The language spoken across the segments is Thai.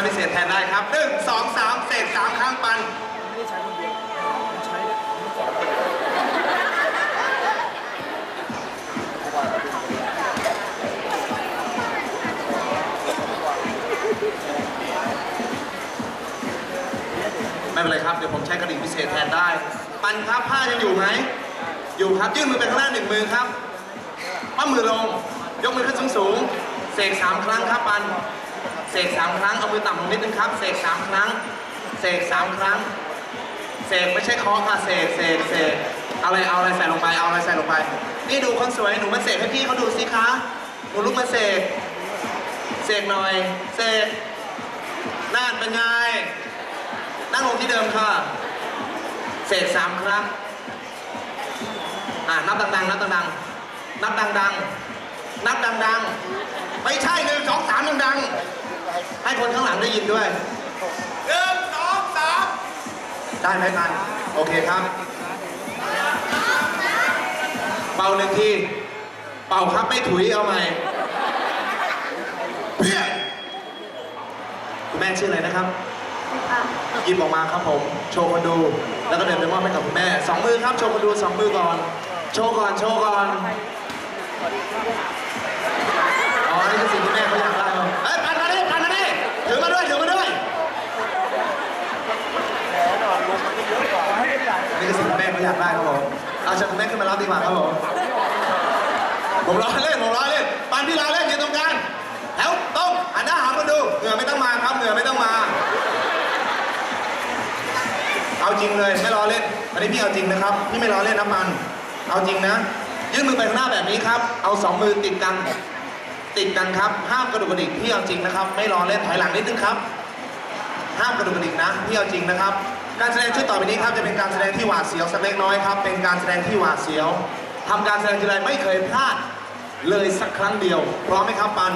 านพิเศษแทนได้ครับหนึ่งสองสามเสกสามครั้งปันไม่ได้ใช้คนเดียวใช้ได้ไม่เป็นไรครับ เดี๋ยวผมใช้กระดิ่งพิเศษแทนได้ ปันครับผ้ายังอยู่ไหม อยู่ครับ ยื่นมือไปข้างหน้าหนึ่งมือครับป้ามือลง ยกมือขึ้นสูงสูงเสกสามครั้งครับปัน เสกสามครั้งเอามือต่ำลงนิดนึงครับ เสกสามครั้ง เสกสามครั้ง เสกไม่ใช่เคอค่ะ เสก เสก เสก เอาอะไร เอาอะไรใส่ลงไป เอาอะไรใส่ลงไป นี่ดูคนสวย หนูมาเสกให้พี่เขาดูสิคะ หนูลุกมาเสก เสกหน่อย เสกนั่นเป็นไง นั่งลงที่เดิมค่ะ เสกสามครั้ง อ่านับดังๆ นับดังๆ นับดังๆ นับดังๆ ไม่ใช่หนึ่งสองสามดังๆ ให้คนข้างหลังได้ยินด้วยหนึ่งสองสามได้ไหมกันโอเคครับ เป่าหนึ่งที เป่าครับไม่ถุยเอาใหม่เพี้ยคุณแม่ชื่ออะไรนะครับหยิบออกมาครับผม โชว์คนดู แล้วก็เดินไปมอบให้กับคุณแม่สองมือครับ โชว์คนดูสองมือก่อน โชว์ก่อน โชว์ก่อนอ๋อนี่คือสิ่งที่แม่เขาอยากได้เหรอเอ้ยพันมาดิพันมาดิ ถือมาด้วยถือมาด้วยนี่คือสิ่งที่แม่เขาอยากได้ครับผมเอาเชิญคุณแม่ขึ้นมารับดีกว่าครับผมผมรอเล่นผมรอเล่นปันพี่รอเล่นยืนตรงกลางแถวตรงหันหน้าหาคนดูเหงื่อไม่ต้องมาครับเหงื่อไม่ต้องมา เอาจริงเลยไม่ล้อเล่นอันนี้พี่เอาจริงนะครับพี่ไม่ล้อเล่นน้ำมัน เอาจริงนะ ยื่นมือไปข้างหน้าแบบนี้ครับ เอาสองมือติดกัน ติดกันครับ ห้ามกระดุกกระดิกพี่เอาจริงนะครับ ไม่ล้อเล่นถอยหลังนิดนึงครับ ห้ามกระดุกกระดิกนะพี่เอาจริงนะครับ การแสดงชุดต่อไปนี้ครับจะเป็นการแสดงที่หวาดเสียวสักเล็กน้อยครับ เป็นการแสดงที่หวาดเสียวทำการแสดงทีไรไม่เคยพลาดเลยสักครั้งเดียว พร้อมไหมครับปัน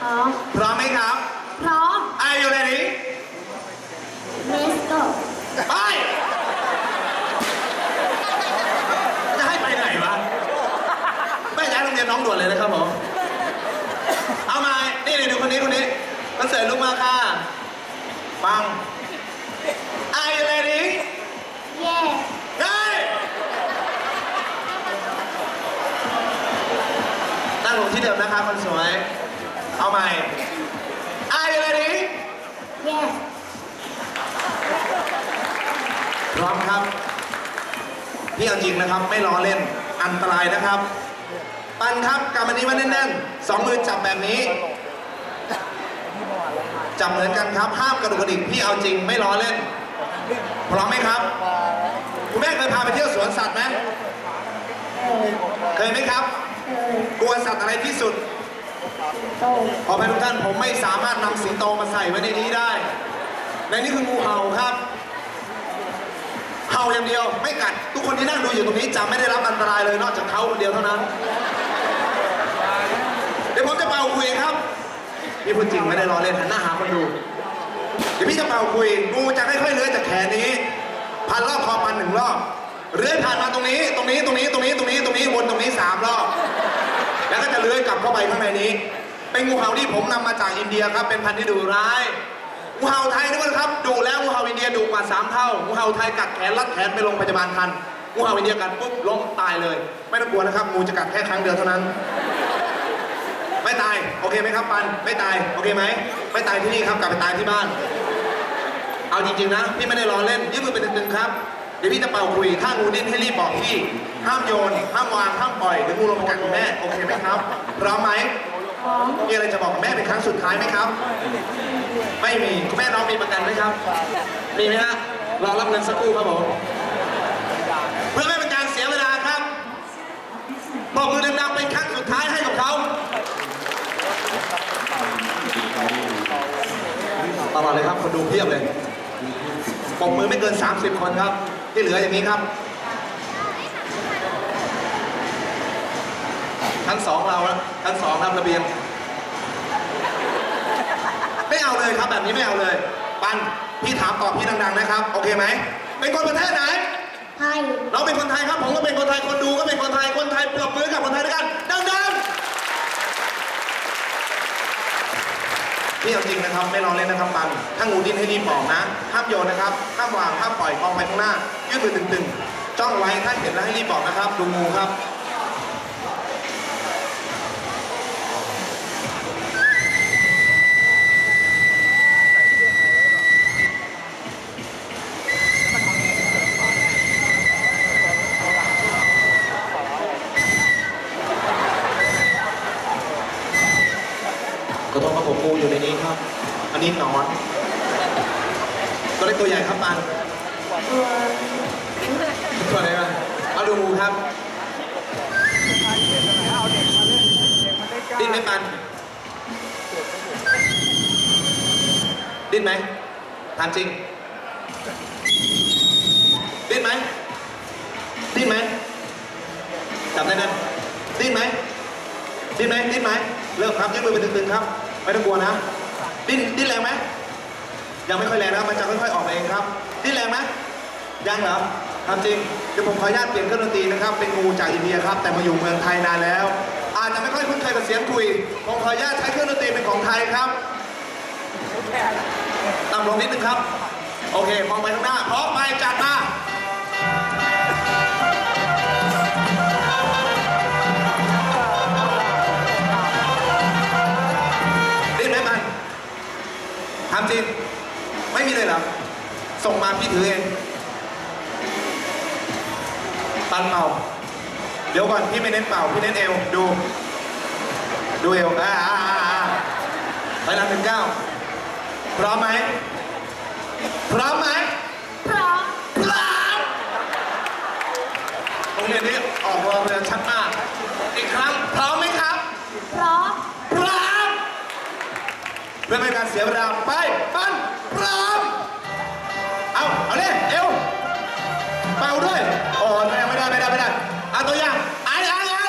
พร้อม พร้อมไหมครับ พร้อม Are you ready เลสโกไปจะให้ไปไหนวะแม่ย้ายโรงเรียนน้องด่วนเลยนะครับผม เอามา นี่นี่ดูคนนี้คน นี้คอนเสิร์ตลุกมาค่ะ ปัง Are you ready เย่ได้ตั้งลงที่เดิมนะครับคนสวย เอาใหม่ Are you ready เย่พร้อมครับพี่เอาจริงนะครับ ไม่ล้อเล่น อันตรายนะครับ ปันครับกำอันนี้ไว้แน่นๆสองมือจับแบบนี้ จับเหมือนกันครับห้ามกระดุกกระดิกพี่เอาจริงไม่ล้อเล่นพร้อมไหมครับคุณแม่เคยพาไปเที่ยวสวนสัตว์ไหมเออเคยไหมครับเออกลัวสัตว์อะไรที่สุดโตขออภัยทุกท่านผมไม่สามารถนำสิงโตมาใส่ไว้ในนี้ได้ในนี้คืองูเห่าครับ เห่าอย่างเดียวไม่กัด ทุกคนที่นั่งดูอยู่ตรงนี้จะไม่ได้รับอันตรายเลยนอกจากเขาคนเดียวเท่านั้น เดี๋ยวผมจะเป่าคุยครับ นี่พูดจริงไม่ได้ล้อเล่นหันหน้าหาคนดู เดี๋ยวพี่จะเป่าคุยงูจะค่อยๆเลื้อยจากแขนนี้พันรอบคอพันหนึ่งรอบเลื้อยผ่านมาตรงนี้ ตรงนี้ตรงนี้ตรงนี้ตรงนี้ตรงนี้วนตรงนี้สามรอบแล้วก็จะเลื้อยกลับเข้าไปข้างในนี้ เป็นงูเห่าที่ผมนำมาจากอินเดียครับ เป็นพันธุ์ที่ดุร้ายงูเห่าไทยนี่มันครับดุแล้วงูเห่าอินเดียดุกว่าสามเท่างูเห่าไทยกัดแขนรัดแขนไปโรงพยาบาลทันงูเห่าอินเดียกัดปุ๊บล้มตายเลย ไม่ต้องกลัวนะครับงูจะกัดแค่ครั้งเดียวเท่านั้น ไม่ตาย โอเคไหมครับปัน ไม่ตาย โอเคไหม ไม่ตายที่นี่ครับ กลับไปตายที่บ้าน เอาจริงๆนะ พี่ไม่ได้ล้อเล่น ยื่นมือไปตึงๆครับ เดี๋ยวพี่จะเป่าคุย ถ้างูดิ้นให้รีบบอกพี่ ห้ามโยน ห้ามวาง ห้ามปล่อย เดี๋ยวงูลงมากัดคุณแม่ โอเคไหมครับพร้อมไหมพร้อมมีอะไรจะบอกกับแม่เป็นครั้งสุดท้ายไหมครับ ไม่มี คุณแม่น้องมีประกันไหมครับ มีไหมฮะ รอรับเงินสักครู่ครับผม เพื่อไม่เป็นการเสียเวลาครับบอกมือดังๆเป็นครั้งสุดท้ายให้กับเขา ตลอดเลยครับคนดูเพียบเลยปกมือไม่เกิน 30 คนครับ ที่เหลืออย่างนี้ครับ ชั้นสองเราแล้วชั้นสองครับระเบียง ไม่เอาเลยครับแบบนี้ไม่เอาเลย ปันพี่ถามตอบพี่ดังๆนะครับ โอเคไหมเป็นคนประเทศไหนไทยเราเป็นคนไทยครับผมก็เป็นคนไทยคนดูก็เป็นคนไทยคนไทยปรบมือกับคนไทยด้วยกันดังๆ นี่เอาจริงนะครับ ไม่รอเล่นนะครับปัน ถ้างูดิ้นให้รีบบอกนะ ห้ามโยนนะครับ ห้ามวาง ห้ามปล่อยมองไปข้างหน้า ยืดมือตึงๆ จ้องไว้ ถ้าเห็นแล้วให้รีบบอกนะครับ ดูงูครับ กระทงกระผมงูอยู่ในนี้ครับ อันนี้นอนตัวเล็กตัวใหญ่ครับปันตัวอะไรกันเอาดูงูครับดิ้นไหมปันดิ้นไหมถามจริง ดิ้นไหมดิ้นไหมจับได้นั่นดิ้นไหม ดิ้นไหมดิ้นไหมเริ่มครับยืดมือไปตึงๆครับ ไม่ต้องกลัวนะ ดิ้นดิ้นแรงไหมยังไม่ค่อยแรงนะครับมันจะค่อยๆออกเองครับ ดิ้นแรงไหมยังเหรอทำจริงเดี๋ยวผมขออนุญาตเปลี่ยนเครื่องดนตรีนะครับ เป็นงูจากอินเดียครับ แต่มาอยู่เมืองไทยนานแล้ว อาจจะไม่ค่อยคุ้นเคยกับเสียงคุย ผมขออนุญาตใช้เครื่องดนตรีเป็นของไทยครับต่ำลงนิดนึงครับ โอเคมองไปข้างหน้าพร้อมไปจัดมา พี่ถือเองตันเป่าเดี๋ยวก่อนพี่ไม่เน้นเป่าพี่เน้นเอวดูดูเอวอ่าอ่าอ่าอ่าไปนับถึงเก้าพร้อมไหมพร้อมไหมพร้อมพร้อมโรงเรียนนี้ออกรองเรียนชัดมากอีกครั้งพร้อมไหมครับ พร้อมพร้อมเพื่อไม่ให้การเสียเวลาไปปันพร้อม เอาเลยเอวเป่าด้วยโอ้ไม่ได้ไม่ได้ไม่ได้ไม่ได้เอาตัวอย่างไอ้ไอ้ไอ้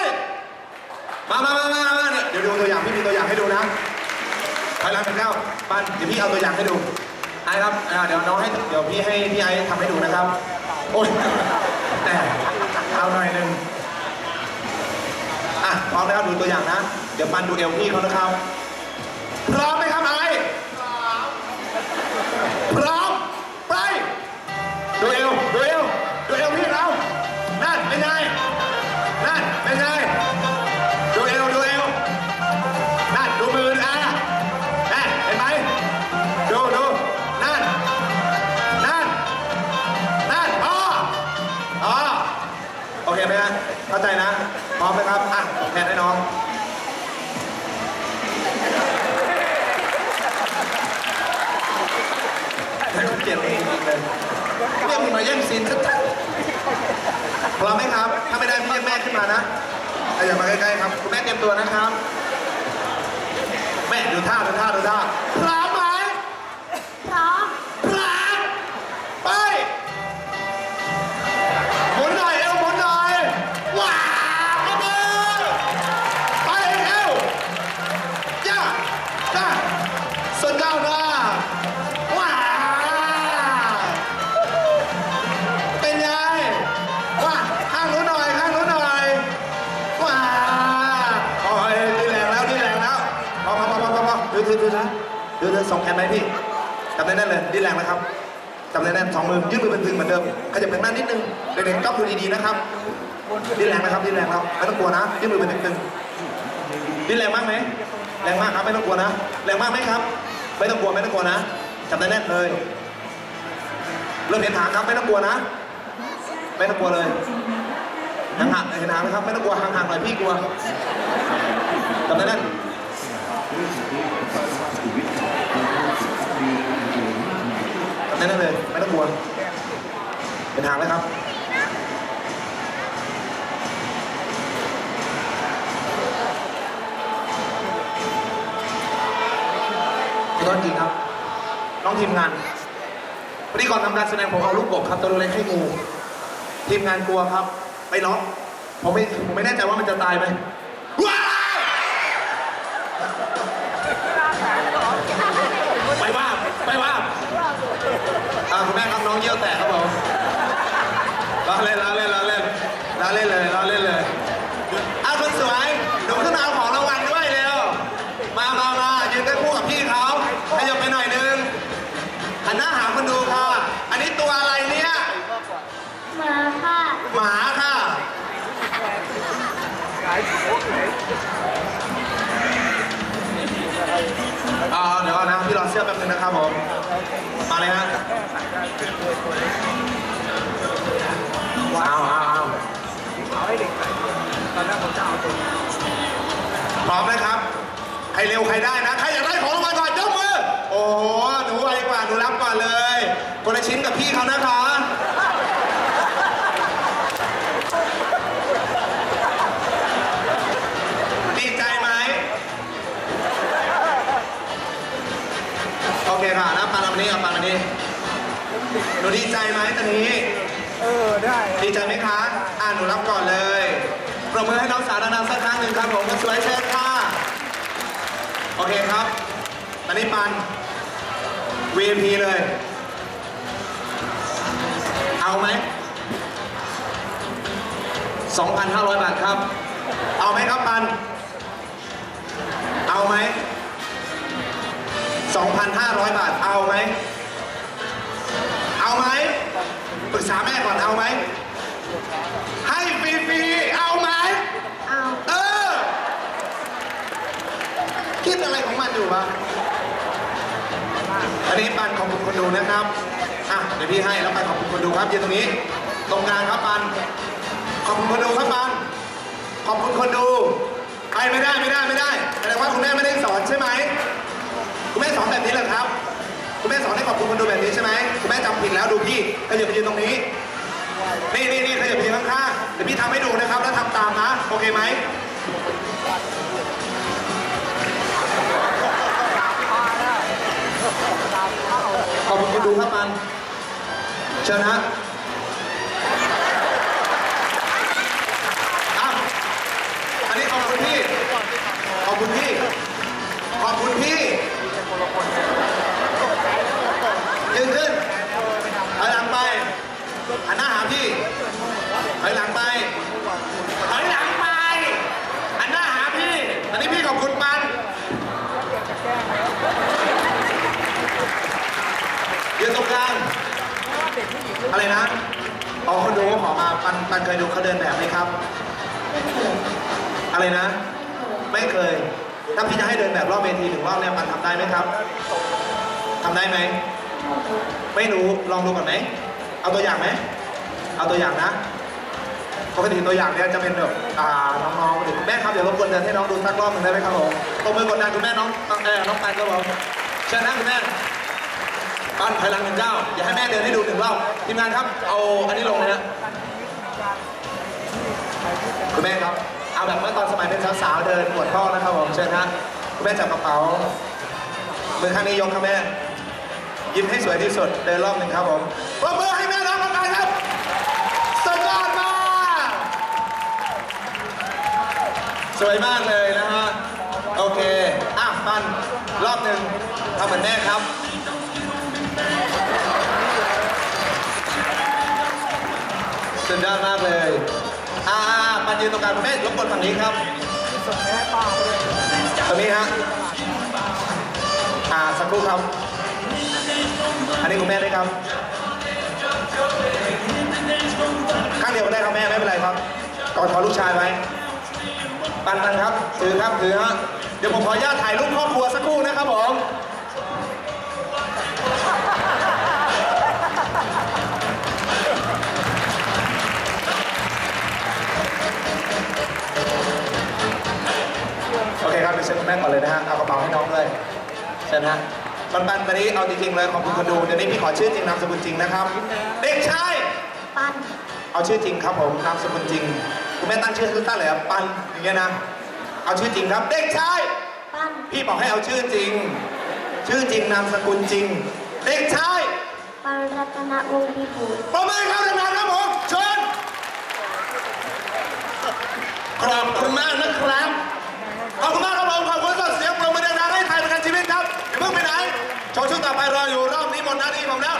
มามามามามาเดี๋ยวดูตัวอย่างพี่มีตัวอย่างให้ดูนะไปหลังเป็นเก้าปันเดี๋ยวพี่เอาตัวอย่างให้ดูไอ้ครับอ่าเดี๋ยวน้องให้เดี๋ยวพี่ให้พี่ไอ้ทำให้ดูนะครับ โอ้ยแต่เอาหน่อยหนึ่งอะพร้อมนะครับดูตัวอย่างนะ เดี๋ยวปันดูเอวพี่เขานะครับพร้อมไหมครับไอ้พร้อม เข้าใจนะ พร้อมไหมครับ อะแทนให้น้อง แต่คุณเกลียดเองเลยเรียกมึงมาแย่งซีนชัดๆพร้อมไหมครับ ถ้าไม่ได้พี่เรียกแม่ขึ้นมานะเอาอย่ามาใกล้ๆครับ คุณแม่เตรียมตัวนะครับ แม่ดูท่าดูท่าดูท่า อพอพอดูดูดูนะดูดูส่งแขนไหมพี่จำได้แน่นเลยดีแรงนะครับจำได้แน่นสองมือยืดมือเป็นตึงเหมือนเดิมขยับไปข้างหน้านิดนึงเด็กๆจ้องดูดีๆนะครับดีแรงนะครับดีแรงครับไม่ต้องกลัวนะยืดมือเป็นตึงดีแรงมากไหมแรงมากครับไม่ต้องกลัวนะแรงมากไหมครับ ไม่ต้องกลัวไม่ต้องกลัวนะจำได้แน่นเลยเริ่มเห็นหางครับไม่ต้องกลัวนะ ไม่ต้องกลัวเลยห่างๆเห็นหางไหมครับ ไม่ต้องกลัวห่างๆหน่อยพี่กลัวจำได้แน่นจำได้แน่นเลยไม่ต้องกลัวเห็นหางไหมครับขอโทษจริงครับน้องทีมงานพอดีก่อนทำการแสดงผมเอาลูกกบครับตัวเล็กให้งู ทีมงานกลัวครับ ไปล็อกผมไม่ผมไม่แน่ใจว่ามันจะตายไหม เอาเดี๋ยวก่อนนะพี่รอเสื้อแป๊บนึงนะครับผม มาเลยฮะเอาเอาเอาเอาให้เด็กใส่ตอนแรกผมจะเอาตัวพร้อมนะครับ ใครเร็วใครได้นะ ใครอยากได้ของรางวัลก่อนยกมือ โอ้โหดูอะไรกว่าหนูรับก่อนเลย คนละชิ้นกับพี่เขานะคะ นนี้ เออได้ ดีใจไหมคะ อ่านหนูรับก่อนเลย ปรบมือให้น้องสาวดังๆสักครั้งหนึ่งครับผมคนสวยเชิญค่ะ โอเคครับตอนนี้ปัน VIP เลย เอาไหม 2,500 บาทครับ เอาไหมครับปัน เอาไหม 2,500 บาท เอาไหม เอาไหม ปรึกษาแม่ก่อนเอาไหม ให้ฟรีๆเอาไหม เอาเออ คิดอะไรของมันอยู่ปะอันนี้ปันขอบคุณคนดูนะครับ อะ เดี๋ยวพี่ให้แล้วปันขอบคุณคนดูครับยืนตรงนี้ ตรงกลางครับปัน ขอบคุณคนดูครับปัน ขอบคุณคนดู ไปไม่ได้ไม่ได้ไม่ได้แสดงว่าคุณแม่ไม่ได้สอนใช่ไหม คุณแม่สอนแบบนี้เหรอครับ คุณแม่สอนให้ขอบคุณคนดูแบบนี้ใช่ไหมคุณแม่จำผิดแล้วดูพี่ขยับไปยืนตรงนี้ นี่นี่นี่ขยับไปยืนข้างๆเดี๋ยวพี่ทำให้ดูนะครับ แล้วทำตามนะ โอเคไหมขอบคุณคนดูครับมัน เชิญฮะอะอันนี้ขอบคุณพี่ ขอบคุณพี่ ขอบคุณพี่ ยืนขึ้นถอยหลังไปหันหน้าหาพี่ถอยหลังไปถอยหลังไปหันหน้าหาพี่ อันนี้พี่ขอบคุณปันยืนตรงกลางอะไรนะอ๋อคนดูขอมาปันปันเคยดูเขาเดินแบบไหมครับ อะไรนะ ไม่เคย ถ้าพี่จะให้เดินแบบรอบเวทีหนึ่งรอบเนี่ยปันทำได้ไหมครับำได้ไหม ไม่รู้ ลองดูก่อนไหม เอาตัวอย่างไหม เอาตัวอย่างนะปกติตัวอย่างเนี่ยจะเป็นแบบอ่าน้องๆหรือคุณแม่ครับเดี๋ยวรบกวนเดินให้น้องดูสักรอบหนึ่งได้ไหมครับผมตบมือกดดันคุณแม่น้องน้องเออน้องปันครับผมเชิญนะคุณแม่ปันถอยหลังหนึ่งเก้าอย่าให้แม่เดินให้ดูหนึ่งรอบทีมงานครับ เอาอันนี้ลงเลยนะคุณแม่ครับ เอาแบบเมื่อตอนสมัยเป็นสาวๆเดินปวดท้องนะครับผมเชิญฮะคุณแม่จับกระเป๋ามือข้างนี้ยกครับแม่ ยิ้มให้สวยที่สุดเดินรอบหนึ่งครับผมปรบมือให้แม่น้องกันครับสุดยอดมากสวยมากเลยนะฮะ โอเค อะปันรอบหนึ่งทำเหมือนแม่ครับ สุดยอดมากเลย อ่าปันยืนตรงกลางแม่รบกวนฝั่งนี้ครับส่ให้ป้าเลยตรงนี้ฮะ อ่าสักครู่ครับ อันนี้คุณแม่ด้วยครับ ข้างเดียวก็ได้ครับแม่ไม่เป็นไรครับกอดคอลูกชายไว้ ปันปันครับ ถือครับถือฮะ เดี๋ยวผมขออนุญาตถ่ายรูปครอบครัวสักครู่นะครับผมโอเคครับเดี๋ยวเชิญคุณแม่ก่อนเลยนะฮะ เอากระเป๋าให้น้องด้วยเชิญฮะ ปันปันตอนนี้เอาจริงๆเลยขอบคุณคนดูเดี๋ยวนี้พี่ขอชื่อจริงนามสกุลจริงนะครับ เด็กชายปันเอาชื่อจริงครับผมนามสกุลจริงคุณแม่ตั้งชื่อสั้นๆเลยครับปันอย่างเงี้ยนะเอาชื่อจริงครับ เด็กชายปันพี่บอกให้เอาชื่อจริง ชื่อจริงนามสกุลจริง เด็กชายปันรัตนวงศ์พิบูลประมือครับทำงานครับผมเชิญขอบคุณมากนะครับ โชว์ช่วงต่อไปรออยู่รอบนี้หมดหน้าที่ผมแล้ว